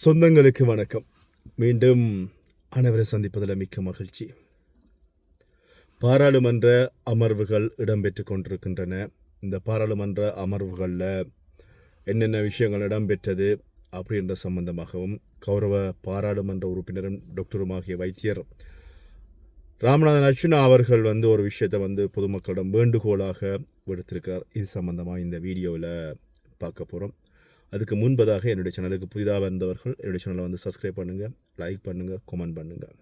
சொந்தங்களுக்கு வணக்கம். மீண்டும் அனைவரை சந்திப்பதில் மிக்க மகிழ்ச்சி. பாராளுமன்ற அமர்வுகள் இடம்பெற்று கொண்டிருக்கின்றன. இந்த பாராளுமன்ற அமர்வுகளில் என்னென்ன விஷயங்கள் இடம்பெற்றது அப்படின்ற சம்பந்தமாகவும் கௌரவ பாராளுமன்ற உறுப்பினரும் டாக்டருமாகிய வைத்தியர் ராமநாதன் அர்ச்சுனா அவர்கள் வந்து ஒரு விஷயத்தை வந்து பொதுமக்களிடம் வேண்டுகோளாக விடுத்திருக்கிறார். இது சம்பந்தமாக இந்த வீடியோவில் பார்க்க போகிறோம் அதுக்கு முன்பதாக என்னுடைய சேனலுக்கு புதிதாக வந்தவர்கள் என்னுடைய சேனலை வந்து சப்ஸ்கிரைப் பண்ணுங்கள் லைக் பண்ணுங்கள் கமெண்ட் பண்ணுங்கள்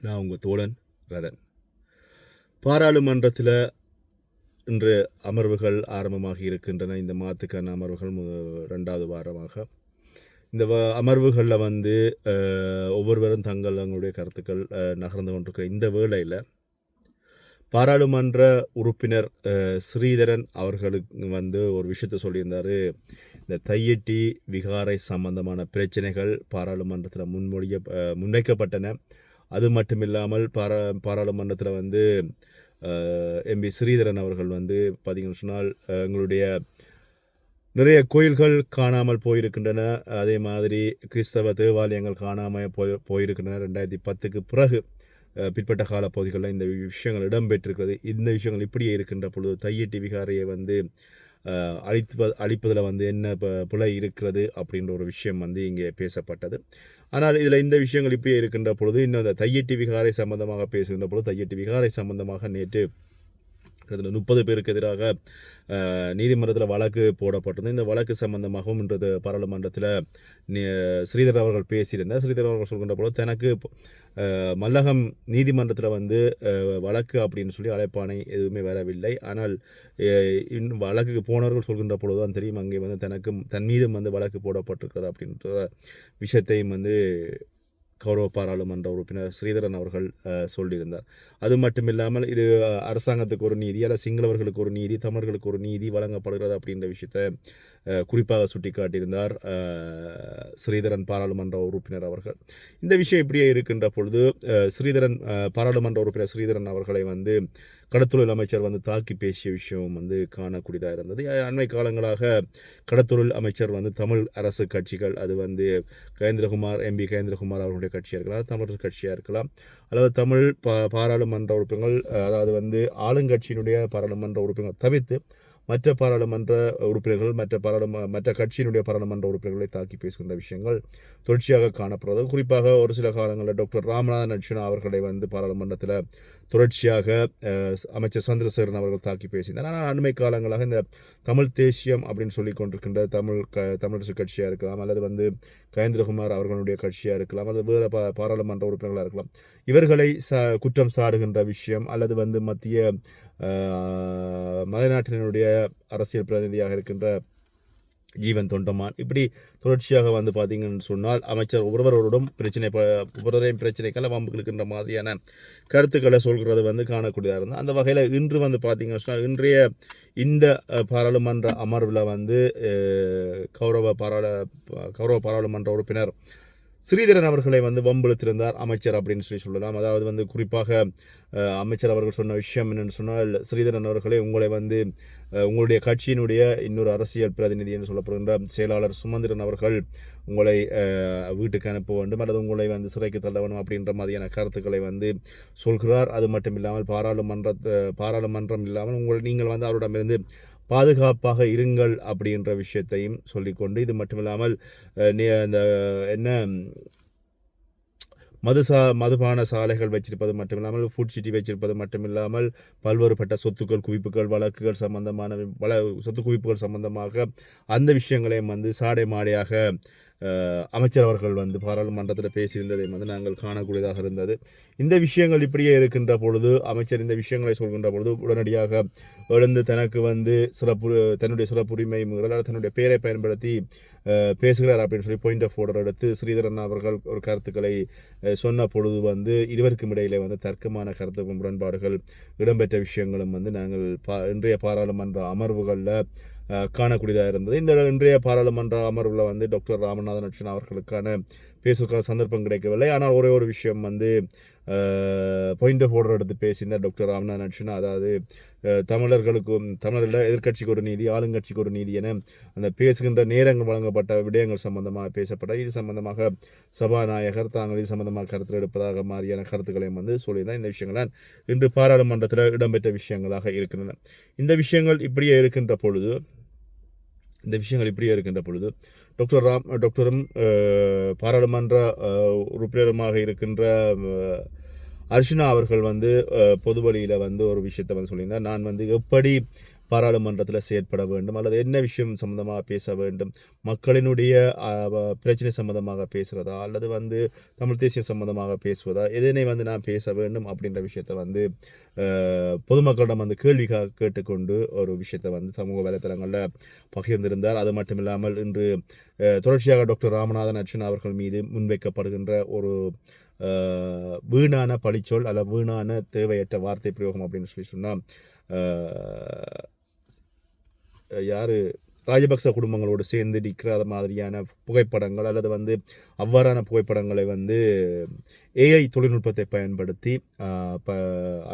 நான் உங்கள் தோழன் ரதன். பாராளுமன்றத்தில் இன்று அமர்வுகள் ஆரம்பமாகி இருக்கின்றன. இந்த மாதத்துக்கான அமர்வுகள் மு- ரெண்டாவது வாரமாக. இந்த வ- அமர்வுகளில் வந்து ஒவ்வொருவரும் தங்கள் தங்களுடைய கருத்துக்கள் நகர்ந்து கொண்டிருக்கிற இந்த வேளையில் பாராளுமன்ற உறுப்பினர் ஸ்ரீதரன் அவர்களுக்கு வந்து ஒரு விஷயத்தை சொல்லியிருந்தார். இந்த தையட்டி விகாரை சம்பந்தமான பிரச்சனைகள் பாராளுமன்றத்தில் முன்மொழிய முன்வைக்கப்பட்டன. அது மட்டும் இல்லாமல் பாரா பாராளுமன்றத்தில் வந்து எம்பி ஸ்ரீதரன் அவர்கள் வந்து பார்த்திங்கன்னு சொன்னால் எங்களுடைய நிறைய கோயில்கள் காணாமல் போயிருக்கின்றன. அதே மாதிரி கிறிஸ்தவ தேவாலயங்கள் காணாமல் போய் போயிருக்கின்றன. ரெண்டாயிரத்தி பத்துக்கு பிறகு பிற்பட்ட கால பகுதிகளில் இந்த விஷயங்கள் இடம்பெற்றிருக்கிறது. இந்த விஷயங்கள் இப்படியே இருக்கின்ற பொழுது தையட்டி விகாரையை வந்து அஹ், அழித்து அழிப்பதில் வந்து என்ன ப- பிழை இருக்கிறது அப்படின்ற ஒரு விஷயம் வந்து இங்கே பேசப்பட்டது. ஆனால் இதில் இந்த விஷயங்கள் இப்படியே இருக்கின்ற பொழுது இன்னும் இந்த தையட்டி விகாரை சம்பந்தமாக பேசுகின்ற பொழுது தையட்டி விகாரை சம்பந்தமாக நேற்று கிட்டத்தட்ட முப்பது பேருக்கு எதிராக நீதிமன்றத்தில் வழக்கு போடப்பட்டிருந்தது. இந்த வழக்கு சம்பந்தமாகவும் இன்றது பாராளுமன்றத்தில் ஸ்ரீதர் அவர்கள் பேசியிருந்தார். ஸ்ரீதர் அவர்கள் சொல்கின்ற போல தனக்கு மல்லகம் நீதிமன்றத்தில் வந்து வழக்கு அப்படின்னு சொல்லி அழைப்பானை எதுவுமே வரவில்லை. ஆனால் இன்னும் வழக்குக்கு போனவர்கள் சொல்கின்ற பொழுது தான் தெரியும் அங்கே வந்து தனக்கும் தன் மீதும் வந்து வழக்கு போடப்பட்டிருக்கிறது அப்படின்ற விஷயத்தையும் வந்து கௌரவ பாராளுமன்ற உறுப்பினர் ஸ்ரீதரன் அவர்கள் சொல்லியிருந்தார். அது மட்டும் இல்லாமல் இது அரசாங்கத்துக்கு ஒரு நீதி அல்ல சிங்களவர்களுக்கு ஒரு நீதி தமிழர்களுக்கு ஒரு நீதி வழங்கப்படுகிறது அப்படின்ற விஷயத்தை குறிப்பாக சுட்டிக்காட்டியிருந்தார். ஸ்ரீதரன் பாராளுமன்ற உறுப்பினர் அவர்கள். இந்த விஷயம் இப்படியே இருக்கின்ற பொழுது ஸ்ரீதரன் பாராளுமன்ற உறுப்பினர் ஸ்ரீதரன் அவர்களை வந்து கடத்தொழில் அமைச்சர் வந்து தாக்கி பேசிய விஷயம் வந்து காணக்கூடியதாக இருந்தது. அண்மை காலங்களாக கடத்தொழில் அமைச்சர் வந்து தமிழ் அரசு கட்சிகள் அது வந்து கேந்திரகுமார் எம்பி கேந்திரகுமார் அவர்களுடைய கட்சியாக இருக்கலாம் தமிழரசு கட்சியாக இருக்கலாம் அல்லது தமிழ் பா பாராளுமன்ற உறுப்பினர்கள் அதாவது வந்து ஆளுங்கட்சியினுடைய பாராளுமன்ற உறுப்பினர்கள் தவிர்த்து மற்ற பாராளுமன்ற உறுப்பினர்கள் மற்ற பாராளும மற்ற கட்சியினுடைய பாராளுமன்ற உறுப்பினர்களை தாக்கி பேசுகின்ற விஷயங்கள் தொடர்ச்சியாக காணப்படுறது குறிப்பாக ஒரு சில காலங்களில் டாக்டர் ராமநாதன் அர்ஜுனா அவர்களை வந்து பாராளுமன்றத்தில் தொடர்ச்சியாக அமைச்சர் சந்திரசேகரன் அவர்கள் தாக்கி பேசினார். ஆனால் அண்மை காலங்களாக இந்த தமிழ் தேசியம் அப்படின்னு சொல்லி கொண்டிருக்கின்ற தமிழ் க தமிழரசு கட்சியாக இருக்கலாம் அல்லது வந்து கயேந்திரகுமார் அவர்களுடைய கட்சியாக இருக்கலாம் அல்லது வேறு பா பாராளுமன்ற உறுப்பினர்களாக இருக்கலாம். இவர்களை ச குற்றம் சாடுகின்ற விஷயம் அல்லது வந்து மத்திய மலைநாட்டினுடைய அரசியல் பிரதிநிதியாக இருக்கின்ற ஜீவன் தொண்டமான். இப்படி தொடர்ச்சியாக வந்து பார்த்தீங்கன்னு சொன்னால் அமைச்சர் ஒருவரோடும் பிரச்சனை ப- ஒவ்வொருவரையும் பிரச்சனைக்கான வம்புகளுக்குன்ற மாதிரியான கருத்துக்களை சொல்கிறது வந்து காணக்கூடியதாக இருந்தது. அந்த வகையில் இன்று வந்து பார்த்தீங்கன்னு சொன்னால் இன்றைய இந்த பாராளுமன்ற அமர்வில் வந்து கௌரவ பாராள கௌரவ பாராளுமன்ற உறுப்பினர் ஸ்ரீதரன் அவர்களை வந்து வம்பிழுத்திருந்தார் அமைச்சர் அப்படின்னு சொல்லி சொல்லலாம். அதாவது வந்து குறிப்பாக அமைச்சர் அவர்கள் சொன்ன விஷயம் என்னென்னு சொன்னால் ஸ்ரீதரன் அவர்களே உங்களை வந்து உங்களுடைய கட்சியினுடைய இன்னொரு அரசியல் பிரதிநிதி என்று சொல்லப்படுகின்ற செயலாளர் சுமந்திரன் அவர்கள் உங்களை வீட்டுக்கு அனுப்ப வேண்டும் அல்லது உங்களை வந்து சிறைக்கு தள்ள வேண்டும் அப்படின்ற மாதிரியான கருத்துக்களை வந்து சொல்கிறார். அது மட்டும் இல்லாமல் பாராளுமன்ற பாராளுமன்றம் இல்லாமல் உங்கள் நீங்கள் வந்து அவரிடமிருந்து பாதுகாப்பாக இருங்கள் அப்படின்ற விஷயத்தையும் சொல்லிக்கொண்டு இது மட்டும் இல்லாமல் அஹ், அந்த என்ன மதுசா மதுபான சாலைகள் வச்சிருப்பது மட்டுமில்லாமல் ஃபுட் சிட்டி வச்சிருப்பது மட்டுமில்லாமல் பல்வேறுபட்ட சொத்துக்கள் குவிப்புகள் வழக்குகள் சம்பந்தமான வள சொத்து குவிப்புகள் சம்பந்தமாக அந்த விஷயங்களையும் வந்து சாடை மாடையாக அமைச்சர் அவர்கள் வந்து பாராளுமன்றத்தில் பேசியிருந்ததையும் வந்து நாங்கள் காணக்கூடியதாக இருந்தது. இந்த விஷயங்கள் இப்படியே இருக்கின்ற பொழுது அமைச்சர் இந்த விஷயங்களை சொல்கின்ற பொழுது உடனடியாக எழுந்து தனக்கு வந்து சிறப்பு தன்னுடைய சிறப்புரிமை அல்லது தன்னுடைய பெயரை பயன்படுத்தி பேசுகிறார் அப்படின்னு சொல்லி பாயிண்ட் ஆஃப் ஆர்டர் எடுத்து ஸ்ரீதரன் அவர்கள் ஒரு கருத்துக்களை சொன்ன பொழுது வந்து இருவருக்கும் இடையிலே வந்து தர்க்கமான கருத்து முரண்பாடுகள் இடம்பெற்ற விஷயங்களும் வந்து நாங்கள் பா இன்றைய பாராளுமன்ற அமர்வுகளில் காணக்கூடியதாக இருந்தது. இந்த இன்றைய பாராளுமன்ற அமர்வில் வந்து டாக்டர் ராமநாதன் அர்ச்சனா அவர்களுக்கான பேசுவதற்கான சந்தர்ப்பம் கிடைக்கவில்லை. ஆனால் ஒரே ஒரு விஷயம் வந்து பாயிண்ட் ஆஃப் ஆர்டர் எடுத்து பேசியிருந்தார் டாக்டர் ராம்நாத் அர்ச்சுனா அதாவது தமிழர்களுக்கும் தமிழரில் எதிர்க்கட்சிக்கு ஒரு நீதி ஆளுங்கட்சிக்கு ஒரு நீதி என அந்த பேசுகின்ற நேரங்கள் வழங்கப்பட்ட விடயங்கள் சம்பந்தமாக பேசப்பட்ட இது சம்பந்தமாக சபாநாயகர் தாங்கள் இது சம்பந்தமாக கருத்து எடுப்பதாக மாதிரியான கருத்துக்களையும் வந்து சொல்லியிருந்தால் இந்த விஷயங்கள் இன்று பாராளுமன்றத்தில் இடம்பெற்ற விஷயங்களாக இருக்கின்றன. இந்த விஷயங்கள் இப்படியே இருக்கின்ற பொழுது இந்த விஷயங்கள் இப்படியே இருக்கின்ற பொழுது டாக்டர் ராம் டாக்டரும் பாராளுமன்ற உறுப்பினருமாக இருக்கின்ற அர்ஷனா அவர்கள் வந்து பொது வழியில் வந்து ஒரு விஷயத்தை வந்து சொல்லியிருந்தார். நான் வந்து எப்படி பாராளுமன்றத்தில் செயற்பட வேண்டும் அல்லது என்ன விஷயம் சம்மந்தமாக பேச வேண்டும் மக்களினுடைய பிரச்சனை சம்மந்தமாக பேசுகிறதா அல்லது வந்து தமிழ் தேசிய சம்மந்தமாக பேசுவதா எதனை வந்து நான் பேச வேண்டும் அப்படின்ற விஷயத்தை வந்து பொதுமக்களிடம் வந்து கேள்விக்காக கேட்டுக்கொண்டு ஒரு விஷயத்தை வந்து சமூக வலைத்தளங்களில் பகிர்ந்திருந்தார். அது மட்டும் இல்லாமல் இன்று தொடர்ச்சியாக டாக்டர் ராமநாதன் அர்ச்சனா அவர்கள் மீது முன்வைக்கப்படுகின்ற ஒரு வீணான பழிச்சொல் அல்ல வீணான தேவையற்ற வார்த்தை பிரயோகம் அப்படின்னு சொல்லி சொன்னால் யார்? ராஜபக்ச குடும்பங்களோடு சேர்ந்து நிற்கிற மாதிரியான புகைப்படங்கள் அல்லது வந்து அவ்வாறான புகைப்படங்களை வந்து ஏஐ தொழில்நுட்பத்தை பயன்படுத்தி இப்போ ப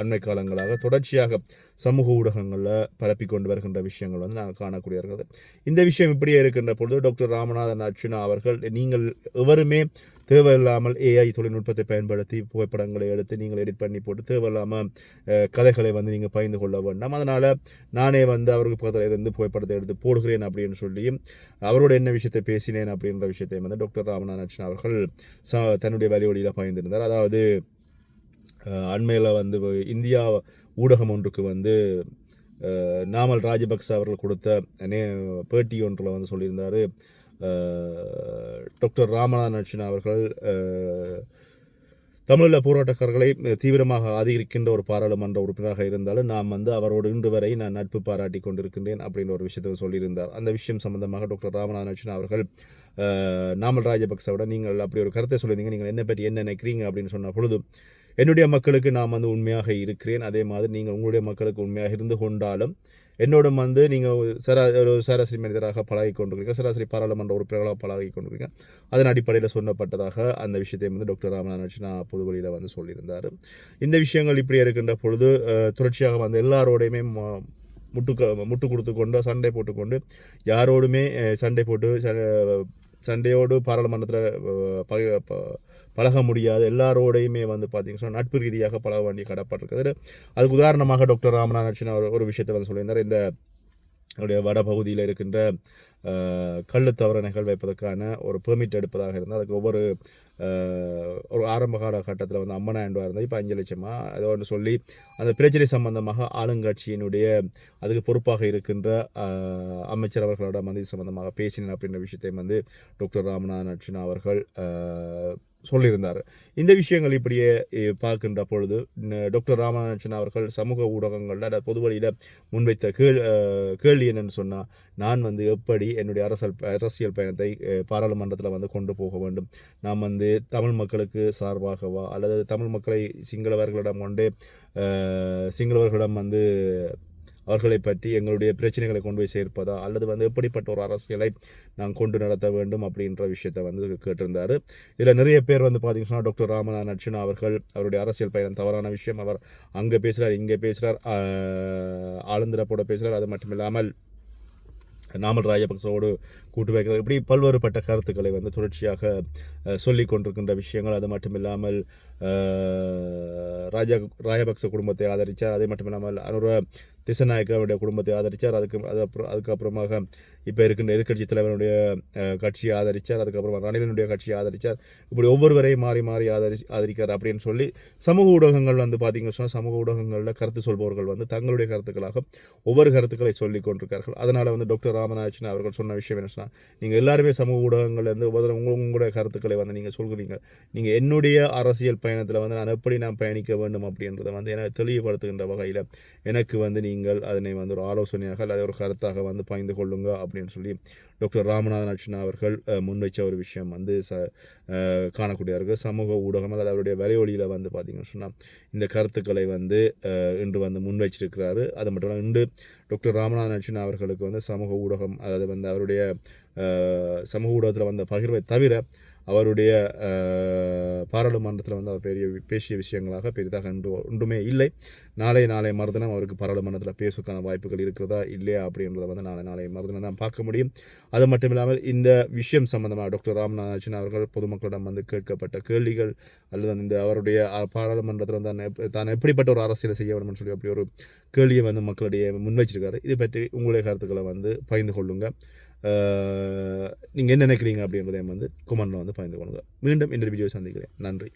அண்மை காலங்களாக தொடர்ச்சியாக சமூக ஊடகங்களில் பரப்பி கொண்டு வருகின்ற விஷயங்கள் வந்து நாங்கள் காணக்கூடிய இருக்கிறது இந்த விஷயம் இப்படியே இருக்கின்ற பொழுது டாக்டர் ராமநாதன் அர்ச்சுனா அவர்கள் நீங்கள் எவருமே தேவையில்லாமல் ஏஐ தொழில்நுட்பத்தை பயன்படுத்தி புகைப்படங்களை எடுத்து நீங்கள் எடிட் பண்ணி போட்டு தேவையில்லாமல் கதைகளை வந்து நீங்கள் பகிர்ந்து கொள்ள வேண்டாம். அதனால் நானே வந்து அவருக்கு பக்கத்தில் இருந்து புகைப்படத்தை எடுத்து போடுகிறேன் அப்படின்னு சொல்லி அவரோட என்ன விஷயத்தை பேசினேன் அப்படின்ற விஷயத்தை வந்து டாக்டர் ராமநாதன் அர்ச்சனா அவர்கள் ச தன்னுடைய வழிவழியில் பயந்திருந்தார் அதாவது அண்மையில் வந்து இந்தியா ஊடகம் ஒன்றுக்கு வந்து நாமல் ராஜபக்ச அவர்கள் கொடுத்த நே பேட்டி ஒன்றில் வந்து சொல்லியிருந்தார். டாக்டர் ராமநாதன் அர்ச்சனா அவர்கள் தமிழில் போராட்டக்காரர்களை தீவிரமாக ஆதரிக்கின்ற ஒரு பாராளுமன்ற உறுப்பினராக இருந்தாலும் நாம் வந்து அவரோடு இன்று வரை நான் நட்பு பாராட்டி கொண்டிருக்கின்றேன் அப்படின்ற ஒரு விஷயத்தை சொல்லியிருந்தார். அந்த விஷயம் சம்பந்தமாக டாக்டர் ராமநாதன் அவர்கள் நாமல் ராஜபக்சவிட நீங்கள் அப்படி ஒரு கருத்தை சொல்லியிருந்தீங்க நீங்கள் என்ன பற்றி என்ன நினைக்கிறீங்க அப்படின்னு சொன்ன பொழுது என்னுடைய மக்களுக்கு நான் வந்து உண்மையாக இருக்கிறேன். அதே மாதிரி நீங்கள் உங்களுடைய மக்களுக்கு உண்மையாக இருந்து கொண்டாலும் என்னோட வந்து நீங்கள் சரா ஒரு சராசரி மனிதராக பழகி கொண்டிருக்கீங்க சராசரி பாராளுமன்ற உறுப்பினர்களாக பழகி கொண்டிருக்கீங்க அதன் அடிப்படையில் சொன்னப்பட்டதாக அந்த விஷயத்தை வந்து டாக்டர் ராமநாதன் அர்ச்சனா பொது வழியில் வந்து சொல்லியிருந்தார். இந்த விஷயங்கள் இப்படி இருக்கின்ற பொழுது தொடர்ச்சியாக வந்து எல்லாரோடையுமே முட்டுக்க முட்டு முட்டு கொடுத்து கொண்டு சண்டை போட்டுக்கொண்டு யாரோடுமே சண்டை போட்டு ச- சண்டையோடு பாராளுமன்றத்தில் பக பழக முடியாது. எல்லாரோடையுமே வந்து பார்த்தீங்கன்னா சொன்னா நட்பு ரீதியாக பழக வேண்டிய கடப்பட்டிருக்கிறது. அதுக்கு உதாரணமாக டாக்டர் ராமநாதன் அவர் ஒரு விஷயத்தை வந்து சொல்லியிருந்தார். இந்த அவருடைய வடபகுதியில் இருக்கின்ற கல் கள்ளு நிகழ் வைப்பதற்கான ஒரு பெர்மிட் எடுப்பதாக இருந்தால் அதுக்கு ஒவ்வொரு ஒரு ஆரம்ப காலகட்டத்தில் வந்து அம்மனா ரூபா இருந்தால் இப்போ அஞ்சு லட்சமாக அதை ஒன்று சொல்லி அந்த பிரச்சனை சம்பந்தமாக ஆளுங்கட்சியினுடைய அதுக்கு பொறுப்பாக இருக்கின்ற அமைச்சர் அவர்களோட மந்திரி சம்பந்தமாக பேசினேன் அப்படின்ற விஷயத்தையும் வந்து டாக்டர் ராமநாதன் அர்ச்சுனா அவர்கள் சொல்லியிருந்தார். இந்த விஷயங்கள் இப்படியே பார்க்கின்ற பொழுது டாக்டர் ராமநாதன் அவர்கள் சமூக ஊடகங்களில் அல்லது முன்வைத்த கேள் கேள்வி என்னென்னு சொன்னால் நான் வந்து எப்படி என்னுடைய அரசியல் அரசியல் பயணத்தை பாராளுமன்றத்தில் வந்து கொண்டு போக வேண்டும்? நாம் வந்து தமிழ் மக்களுக்கு சார்பாகவா? அல்லது தமிழ் மக்களை சிங்களவர்களிடம் கொண்டு சிங்களவர்களிடம் வந்து அவர்களை பற்றி எங்களுடைய பிரச்சனைகளை கொண்டு போய் சேர்ப்பதா? அல்லது வந்து எப்படிப்பட்ட ஒரு அரசியலை நான் கொண்டு நடத்த வேண்டும் அப்படின்ற விஷயத்தை வந்து கேட்டிருந்தார். இதில் நிறைய பேர் வந்து பார்த்தீங்கன்னா டாக்டர் ராமநாதன் அர்ச்சனா அவர்கள் அவருடைய அரசியல் பயணம் தவறான விஷயம். அவர் அங்கே பேசுகிறார் இங்கே பேசுகிறார் ஆளுந்திரப்போட பேசுகிறார் அது மட்டும் இல்லாமல் நாமல் ராஜபக்சவோடு கூட்டு வைக்கிறார். இப்படி பல்வேறுபட்ட கருத்துக்களை வந்து தொடர்ச்சியாக சொல்லி கொண்டிருக்கின்ற விஷயங்கள். அது மட்டும் இல்லாமல் ராஜா ராஜபக்ச குடும்பத்தை ஆதரித்தார் அதே மட்டும் இல்லாமல் அவரோட திசநாயக்காவுடைய குடும்பத்தை ஆதரித்தார் அதுக்கு அது அப்புறம் அதுக்கப்புறமாக இப்போ இருக்கின்ற எதிர்கட்சி தலைவனுடைய கட்சியை ஆதரித்தார் அதுக்கப்புறமா ரணிலனுடைய கட்சியை ஆதரித்தார் இப்படி ஒவ்வொருவரையும் மாறி மாறி ஆதரி ஆதரிக்கார் அப்படின்னு சொல்லி சமூக ஊடகங்கள் வந்து பார்த்தீங்கன்னு சொன்னால் சமூக ஊடகங்களில் கருத்து சொல்பவர்கள் வந்து தங்களுடைய கருத்துக்களாக ஒவ்வொரு கருத்துக்களை சொல்லிக் கொண்டிருக்கார்கள். அதனால் வந்து டாக்டர் ராமநாதன் அவர்கள் சொன்ன விஷயம் என்ன சொன்னால் நீங்கள் எல்லாருமே சமூக ஊடகங்கள்லேருந்து இருந்து உங்களுடைய கருத்துக்களை வந்து நீங்கள் சொல்கிறீங்க நீங்கள் என்னுடைய அரசியல் பயணத்தில் வந்து நான் எப்படி நான் பயணிக்க வேண்டும் அப்படின்றத வந்து எனக்கு தெளிவுபடுத்துகின்ற வகையில் எனக்கு வந்து நீங்கள் அதனை வந்து ஒரு ஆலோசனையாக அல்லது ஒரு கருத்தாக வந்து பகிர்ந்து கொள்ளுங்க அப்படின்னு சொல்லி டாக்டர் ராமநாதன் அர்ச்சனா அவர்கள் முன்வைச்ச ஒரு விஷயம் வந்து ச அஹ், காணக்கூடிய சமூக ஊடகம் அல்லது அவருடைய வலைவழியில் வந்து பார்த்தீங்கன்னு சொன்னால் இந்த கருத்துக்களை வந்து இன்று வந்து முன்வைச்சிருக்கிறாரு. அது மட்டும் இல்லாமல் இன்று டாக்டர் ராமநாதன் அர்ச்சனா அவர்களுக்கு வந்து சமூக ஊடகம் அதாவது வந்து அவருடைய சமூக ஊடகத்தில் வந்த பகிர்வை தவிர அவருடைய பாராளுமன்றத்தில் வந்து அவர் பெரிய பேசிய விஷயங்களாக பெரிதாக என்று ஒன்றுமே இல்லை. நாளை நாளை மறுதினம் அவருக்கு பாராளுமன்றத்தில் பேசுவதற்கான வாய்ப்புகள் இருக்கிறதா இல்லையா அப்படின்றத வந்து நாளை நாளை மறுதினம் தான் பார்க்க முடியும். அது மட்டும் இல்லாமல் இந்த விஷயம் சம்பந்தமாக டாக்டர் ராம்நாதன் அவர்கள் பொதுமக்களிடம் வந்து கேட்கப்பட்ட கேள்விகள் அல்லது இந்த அவருடைய பாராளுமன்றத்தில் தான் தான் எப்படிப்பட்ட ஒரு அரசியலை செய்ய வேண்டும் சொல்லி அப்படி ஒரு கேள்வியை வந்து மக்களிடையே முன்வைச்சிருக்காரு. இது பற்றி உங்களுடைய கருத்துக்களை வந்து பகிர்ந்து கொள்ளுங்கள் நீங்கள் என்ன நினைக்கிறீங்க அப்படின்றதையும் வந்து குமரில் வந்து பகிர்ந்து கொள்ளுங்கள் மீண்டும் இந்த வீடியோ சந்திக்கிறேன். நன்றி.